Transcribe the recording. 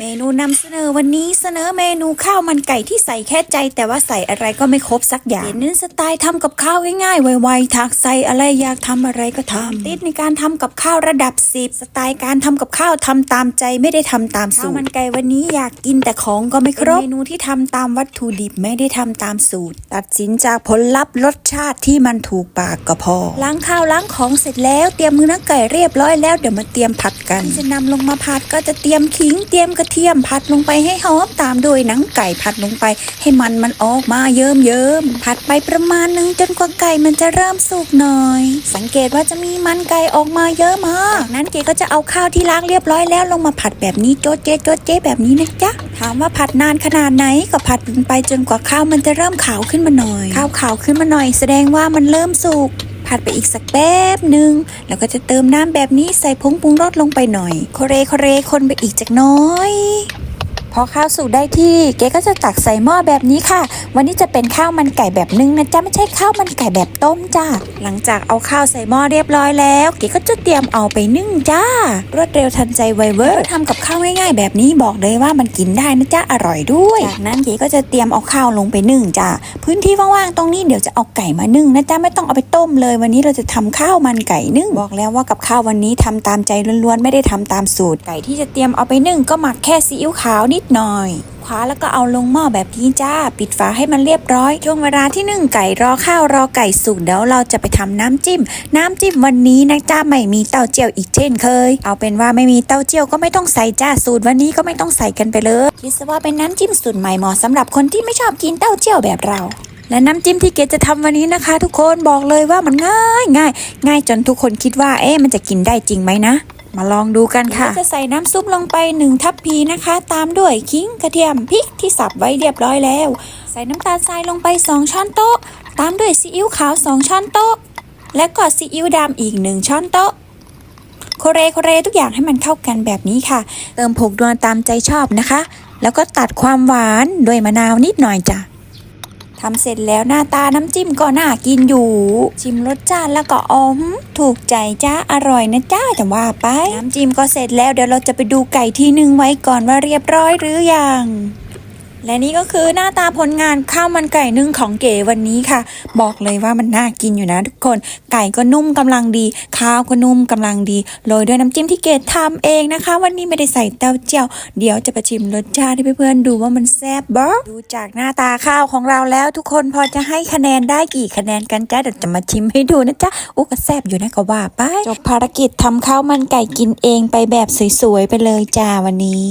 เมนูนำเสนอวันนี้เสนอเมนูข้าวมันไก่ที่ใส่แค่ใจ แต่ว่าใส่อะไรก็ไม่ครบสักอย่างเน้นสไตล์ทำกับข้าวง่ายๆไวๆทักใส่อะไรอยากทำอะไรก็ทำติดในการทำกับข้าวระดับสิบสไตล์การทำกับข้าวทำตามใจไม่ได้ทำตามสูตรข้าวมันไก่วันนี้อยากกินแต่ของก็ไม่ครบเป็นเมนูที่ทำตามวัตถุดิบไม่ได้ทำตามสูตร ตัดสินจากผลลัพธ์รสชาติที่มันถูกปากก็พอล้างข้าวล้างของเสร็จแล้วเตรียมมือน้ำไก่เรียบร้อยแล้วเดี๋ยวมาเตรียมผัดกันที่จะนำลงมาผัดก็จะเตรียมขิงเตรียมกระเทียมผัดลงไปให้หอมตามด้วยหนังไก่ผัดลงไป ให้มันมันออกมาเยิ้มเยิ้มผัดไปประมาณหนึงจนกว่าไก่มันจะเริ่มสุกหน่อย สังเกตว่าจะมีมันไก่ออกมาเยอะมากนั้นเก๋ก็จะเอาข้าวที่ล้างเรียบร้อยแล้วลงมาผัดแบบนี้โจ๊ะเจ๊โจ๊ะเจ๊แบบนี้นะจ๊ะถามว่าผัดนานขนาดไหนก็ผัดไปจนกว่าข้าวมันจะเริ่มขาวขึ้นมาหน่อย ข้าวขาวขึ้นมาหน่อย แสดงว่ามันเริ่มสุก ผัดไปอีกสักแป๊บหนึ่งแล้วก็จะเติมน้ำแบบนี้ใส่ผงปรุงรสลงไปหน่อยโคเรโคเรคนไปอีกจักน้อย พอข้าวสุกได้ที่เก๋ก็จะตักใส่หม้อแบบนี้ค่ะ วันนี้จะเป็นข้าวมันไก่แบบนึ่งนะจ๊ะไม่ใช่ข้าวมันไก่แบบต้มจ้าหลังจากเอาข้าวใส่หม้อเรียบร้อยแล้ว เก๋ก็จะเตรียมเอาไปนึ่งจ้ารวดเร็วทันใจไวเวอร์ทำกับข้าวง่ายๆแบบนี้บอกเลยว่ามันกินได้นะจ๊ะอร่อยด้วยจากนั้นเก๋ก็จะเตรียมเอาข้าวลงไปนึ่งจ้าพื้นที่ว่างๆตรงนี้เดี๋ยวจะเอาไก่มานึ่งนะจ๊ะไม่ต้องเอาไปต้มเลย วันนี้เราจะทำข้าวมันไก่นึ่งบอกแล้วว่ากับข้าววันนี้ทำตามใจล้วนๆไม่ได้ทำตามสูตรไก่ที่จะเตรียมเอาไปนึ่งก็หมักแค่ซีอิ๊วขาวนิดดหน่อย คว้าแล้วก็เอาลงหม้อแบบนี้จ้า ปิดฝาให้มันเรียบร้อย ช่วงเวลาที่นึ่งไก่รอข้าวรอไก่สุกเดี๋ยวเราจะไปทำน้ำจิ้ม น้ำจิ้มวันนี้นะจ้าไม่มีเต้าเจี้ยวอีกเช่นเคย เอาเป็นว่าไม่มีเต้าเจี้ยวก็ไม่ต้องใส่จ้าสูตรวันนี้ก็ไม่ต้องใส่กันไปเลยคิดซะว่าเป็นน้ำจิ้มสูตรใหม่เหมาะสำหรับคนที่ไม่ชอบกินเต้าเจี้ยวแบบเราและน้ำจิ้มที่เกดจะทำวันนี้นะคะ ทุกคนบอกเลยว่ามันง่ายง่ายง่ายจนทุกคนคิดว่าเอ๊ะมันจะกินได้จริงไหมนะ มาลองดูกันค่ะจะใส่น้ำซุปลงไปหนึ่งทัพพีนะคะ ตามด้วยขิงกระเทียมพริกที่สับไว้เรียบร้อยแล้ว ใส่น้ำตาลทรายลงไป 2 ช้อนโต๊ะ ตามด้วยซีอิ๊วขาว 2 ช้อนโต๊ะ และก็ซีอิ๊วดำอีก 1 ช้อนโต๊ะโคเรโคเรทุกอย่างให้มันเข้ากันแบบนี้ค่ะ เติมผงดวงตามใจชอบนะคะ แล้วก็ตัดความหวานด้วยมะนาวนิดหน่อยจ้ะ ทำเสร็จแล้วหน้าตาน้ำจิ้มก็น่ากินอยู่ ชิมรสชาติแล้วก็อม ถูกใจจ้าอร่อยนะจ้าแต่ว่าไป น้ำจิ้มก็เสร็จแล้วเดี๋ยวเราจะไปดูไก่ที่นึ่งไว้ก่อนว่าเรียบร้อยหรือยัง และนี่ก็คือหน้าตาผลงานข้าวมันไก่นึ่งของเก๋วันนี้ค่ะ บอกเลยว่ามันน่ากินอยู่นะทุกคน ไก่ก็นุ่มกำลังดี ข้าวก็นุ่มกำลังดีโรยด้วยน้ำจิ้มที่เก๋ทำเองนะคะ วันนี้ไม่ได้ใส่เต้าเจี้ยวเดี๋ยวจะไปชิมรสชาติให้เพื่อนๆดูว่ามันแซ่บบ้ดูจากหน้าตาข้าวของเราแล้วทุกคนพอจะให้คะแนนได้กี่คะแนนกันจ้าเดี๋ยวจะมาชิมให้ดูนะจ๊ะอุ๊ก็แซ่บอยู่นะก็ว่าไปจบภารกิจทำข้าวมันไก่กินเองไปแบบสวยๆไปเลยจ้าวันนี้